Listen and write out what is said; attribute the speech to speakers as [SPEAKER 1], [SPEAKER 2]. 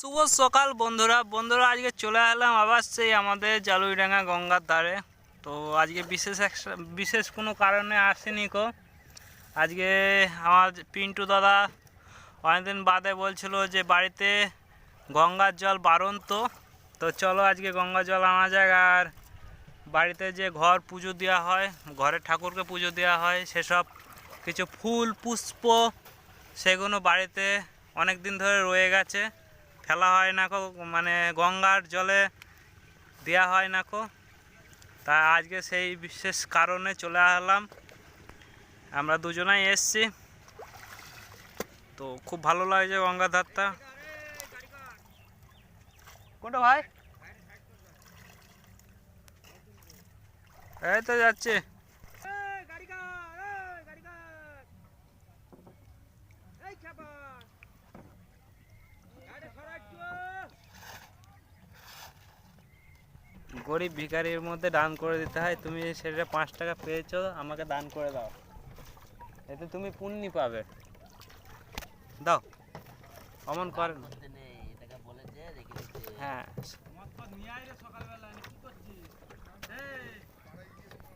[SPEAKER 1] শুভ সকাল বন্ধুরা। বন্ধুরা, আজকে চলে এলাম আবার সেই আমাদের জালুইডাঙ্গা গঙ্গার ধারে। তো আজকে বিশেষ বিশেষ কোনো কারণে আসেনি কো। আজকে আমার পিন্টু দাদা অনেকদিন বাদে বলছিল যে বাড়িতে গঙ্গার জল বারণ তো। তো চলো আজকে গঙ্গা জল আনা যাক আর বাড়িতে যে ঘর পুজো দেওয়া হয়, ঘরে ঠাকুরকে পুজো দেওয়া হয়, সেসব কিছু ফুল, পুষ্প সেগুলো বাড়িতে অনেক দিন ধরে রয়ে গেছে। ফেলা হয় না কো মানে গঙ্গার জলে দেওয়া হয় না কো। তা আজকে সেই বিশেষ কারণে চলে আসলাম আমরা দুজনাই এসছি। তো খুব ভালো লাগছে গঙ্গার ধারটা কোনটা ভাই? এই তো যাচ্ছে। গরিব ভিকারির মধ্যে দান করে দিতে হয় তুমি সেটা পাঁচ টাকা পেয়েছ আমাকে দান করে দাও। এতে তুমি পুণ্যি পাবে। দাও। অমন করে না হ্যাঁ।